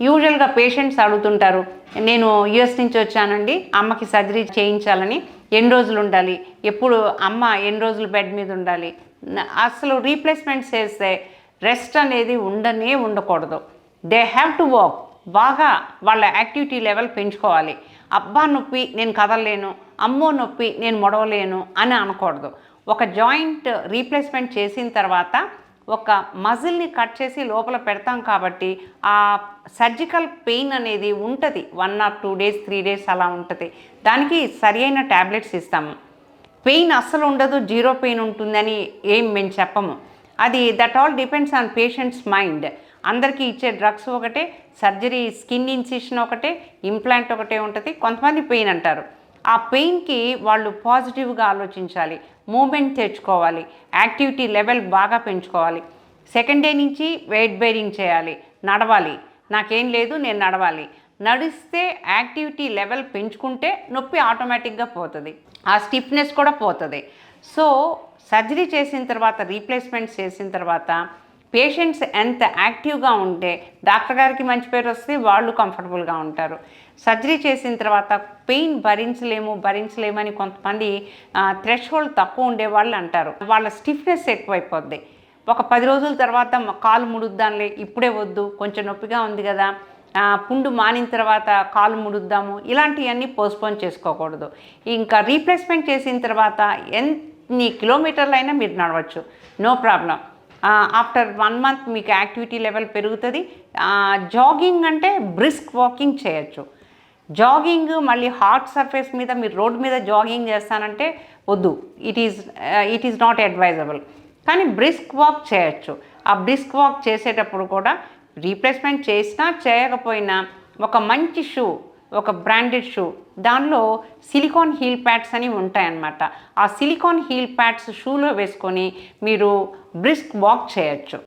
యూజువల్గా పేషెంట్స్ అడుగుతుంటారు నేను యుఎస్ నుంచి వచ్చానండి అమ్మకి సర్జరీ చేయించాలని ఎన్ని రోజులు ఉండాలి? ఎప్పుడు అమ్మ ఎన్ని రోజులు బెడ్ మీద ఉండాలి? అసలు రీప్లేస్మెంట్ చేస్తే రెస్ట్ అనేది ఉండనే ఉండకూడదు. దే హ్యావ్ టు వర్క్ బాగా వాళ్ళ యాక్టివిటీ లెవెల్ పెంచుకోవాలి. అబ్బా నొప్పి నేను కదలలేను. అమ్మో నొప్పి నేను మొడవలేను అని అనకూడదు. ఒక జాయింట్ రీప్లేస్మెంట్ చేసిన తర్వాత ఒక మజిల్ని కట్ చేసి లోపల పెడతాం కాబట్టి ఆ సర్జికల్ పెయిన్ అనేది ఉంటుంది. One or two days three days అలా ఉంటుంది. దానికి సరి అయిన ట్యాబ్లెట్స్ ఇస్తాము. పెయిన్ అస్సలు ఉండదు జీరో పెయిన్ ఉంటుందని ఏం మేము చెప్పము. అది that all depends on patients mind. అందరికీ ఇచ్చే డ్రగ్స్ ఒకటే సర్జరీ స్కిన్ ఇన్సిషన్ ఒకటే ఇంప్లాంట్ ఒకటే ఉంటుంది. కొంతమంది పెయిన్ అంటారు. ఆ పెయిన్కి వాళ్ళు పాజిటివ్గా ఆలోచించాలి మూమెంట్ తెచ్చుకోవాలి యాక్టివిటీ లెవెల్ బాగా పెంచుకోవాలి. సెకండ్ డే నుంచి వెయిట్ బేరింగ్ చేయాలి నడవాలి. నాకేం లేదు నేను నడవాలి. నడిస్తే యాక్టివిటీ లెవెల్ పెంచుకుంటే నొప్పి ఆటోమేటిక్గా పోతుంది. ఆ స్టిఫ్నెస్ కూడా పోతుంది. సో సర్జరీ చేసిన తర్వాత రీప్లేస్మెంట్ చేసిన తర్వాత పేషెంట్స్ ఎంత యాక్టివ్గా ఉంటే డాక్టర్ గారికి మంచి పేరు వస్తే వాళ్ళు కంఫర్టబుల్గా ఉంటారు. సర్జరీ చేసిన తర్వాత పెయిన్ భరించలేము భరించలేమని కొంతమంది థ్రెష్ హోల్డ్ తక్కువ ఉండే వాళ్ళు అంటారు. వాళ్ళ స్టిఫ్నెస్ ఎక్కువైపోద్ది. ఒక పది రోజుల తర్వాత కాలు ముడుద్దాంలే ఇప్పుడే వద్దు కొంచెం నొప్పిగా ఉంది కదా పుండు మానిన తర్వాత కాలు ముడుద్దాము ఇలాంటివన్నీ పోస్ట్పోన్ చేసుకోకూడదు. ఇంకా రీప్లేస్మెంట్ చేసిన తర్వాత ఎన్ని కిలోమీటర్లైనా మీరు నడవచ్చు. No problem. After one month మీకు యాక్టివిటీ లెవెల్ పెరుగుతుంది. జాగింగ్ అంటే బ్రిస్క్ వాకింగ్ చేయొచ్చు. జాగింగ్ మళ్ళీ హాట్ సర్ఫేస్ మీద మీరు రోడ్ మీద జాగింగ్ చేస్తానంటే వద్దు. It is it is not advisable కానీ బ్రిస్క్ వాక్ చేయొచ్చు. ఆ బ్రిస్క్ వాక్ చేసేటప్పుడు కూడా రీప్లేస్మెంట్ చేసినా చేయకపోయినా ఒక మంచి షూ ఒక బ్రాండెడ్ షూ దానిలో సిలికాన్ హీల్ ప్యాడ్స్ అని ఉంటాయన్నమాట. ఆ సిలికాన్ హీల్ ప్యాడ్స్ షూలో వేసుకొని మీరు బ్రిస్క్ వాక్ చేయొచ్చు.